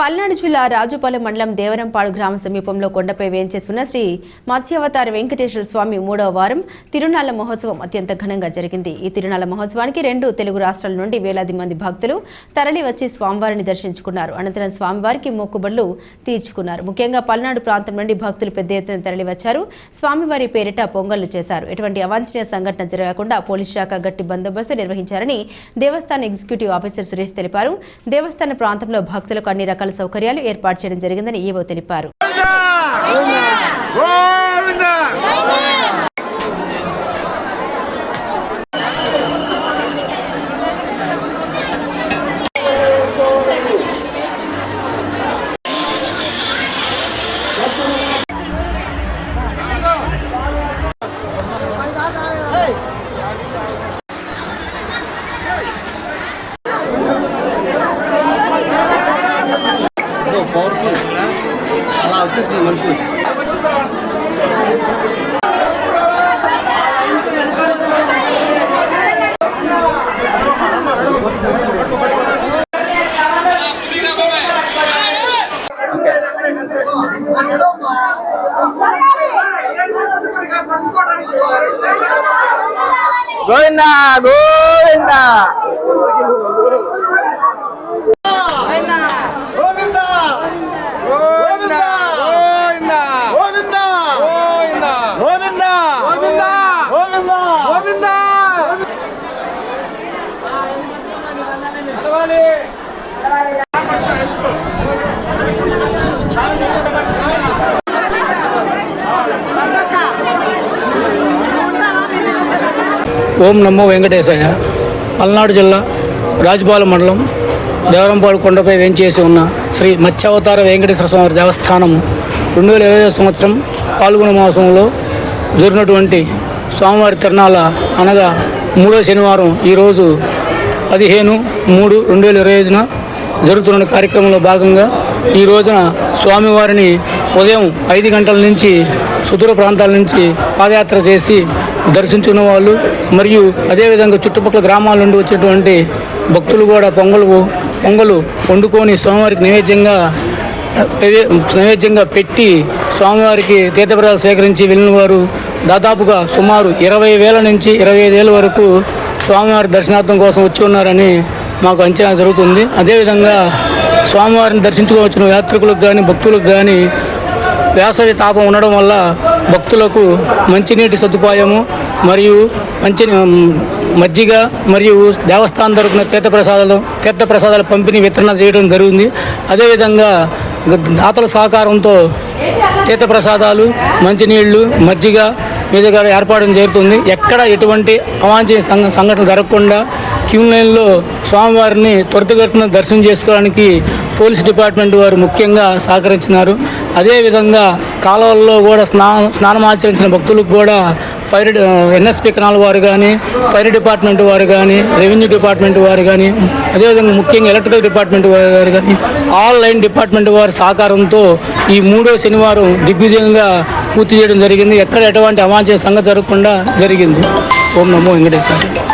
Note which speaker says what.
Speaker 1: పల్నాడు జిల్లా రాజుపాలెం మండలం దేవరంపాడు గ్రామ సమీపంలో కొండపై వేంచేసుకున్న శ్రీ మత్స్యావతార వెంకటేశ్వర స్వామి మూడవ వారం తిరునాళ్ళ మహోత్సవం అత్యంత ఘనంగా జరిగింది. ఈ తిరునాళ్ళ మహోత్సవానికి రెండు తెలుగు రాష్ట్రాల నుండి వేలాది మంది భక్తులు తరలి వచ్చి స్వామివారిని దర్శించుకున్నారు. అనంతరం స్వామివారికి మొక్కుబడులు తీర్చుకున్నారు. ముఖ్యంగా పల్నాడు ప్రాంతం నుండి భక్తులు పెద్ద ఎత్తున తరలి వచ్చారు. స్వామివారి పేరిట పొంగళ్ళు చేశారు. ఎటువంటి అవాంఛనీయ సంఘటన జరగకుండా పోలీస్ శాఖ గట్టి బందోబస్తు నిర్వహించారని దేవస్థాన ఎగ్జిక్యూటివ్ ఆఫీసర్ సురేష్ తెలిపారు. దేవస్థాన ప్రాంతంలో భక్తులకు అన్ని రకాల సౌకర్యాలు ఏర్పాటు చేయడం జరిగిందని ఈవో తెలిపారు.
Speaker 2: వచ్చేసింది మనుషులు
Speaker 3: గోవింద గోవింద గోవింద
Speaker 4: ఓం నమో వెంకటేశయ్య పల్నాడు జిల్లా రాజుపాలెం మండలం దేవరంపాడు కొండపై వేంచేసి ఉన్న శ్రీ మత్స్యావతార వెంకటేశ్వర స్వామి దేవస్థానం రెండు వేల ఇరవై సంవత్సరం పాల్గొన మాసంలో జరిగినటువంటి స్వామివారి తిరణాల అనగా మూడో శనివారం ఈరోజు పదిహేను మూడు రెండు వేల ఇరవై ఐదున జరుగుతున్న కార్యక్రమంలో భాగంగా ఈ రోజున స్వామివారిని ఉదయం ఐదు గంటల నుంచి సుదూర ప్రాంతాల నుంచి పాదయాత్ర చేసి దర్శించుకున్న వాళ్ళు మరియు అదేవిధంగా చుట్టుపక్కల గ్రామాల నుండి వచ్చినటువంటి భక్తులు కూడా పొంగలు పొంగలు వండుకొని స్వామివారికి నైవేద్యంగా నైవేద్యంగా పెట్టి స్వామివారికి తీర్థప్రసాదాలు సేకరించి వెళ్ళిన వారు దాదాపుగా సుమారు ఇరవై వేల నుంచి ఇరవై ఐదు వేల వరకు స్వామివారి దర్శనార్థం కోసం వచ్చి ఉన్నారని మాకు అంచనా జరుగుతుంది. అదేవిధంగా స్వామివారిని దర్శించుకోవచ్చిన యాత్రికులకు కానీ భక్తులకు కానీ వేసవి తాపం ఉండడం వల్ల భక్తులకు మంచినీటి సదుపాయము మరియు మంచి మజ్జిగ మరియు దేవస్థానం తరపున తీర్థప్రసాదాలు తీర్థప్రసాదాల పంపిణీ వితరణ చేయడం జరిగింది అదేవిధంగా దాతల సహకారంతో తీర్థప్రసాదాలు మంచినీళ్ళు మజ్జిగ మీదుగా ఏర్పాటు జరుగుతుంది. ఎక్కడ ఎటువంటి అవాంఛనీయ సంఘ జరగకుండా క్యూ లైన్లో స్వామివారిని త్వరితగతిన దర్శనం చేసుకోవడానికి పోలీస్ డిపార్ట్మెంట్ వారు ముఖ్యంగా సహకరించినారు. అదేవిధంగా కాలువల్లో కూడా స్నా స్నానం ఆచరించిన భక్తులకు కూడా ఫైర్ ఎన్ఎస్పి కనాల వారు కానీ ఫైర్ డిపార్ట్మెంట్ వారు కానీ రెవెన్యూ డిపార్ట్మెంట్ వారు కానీ అదేవిధంగా ముఖ్యంగా ఎలక్ట్రికల్ డిపార్ట్మెంట్ వారు కానీ ఆల్ లైన్ డిపార్ట్మెంట్ వారి సహకారంతో ఈ మూడో శనివారం దిగ్విజయంగా పూర్తి చేయడం జరిగింది. ఎక్కడ ఎటువంటి అవాంఛ సంగతి జరగకుండా జరిగింది. ఓం నమో వెంకటేశ్వర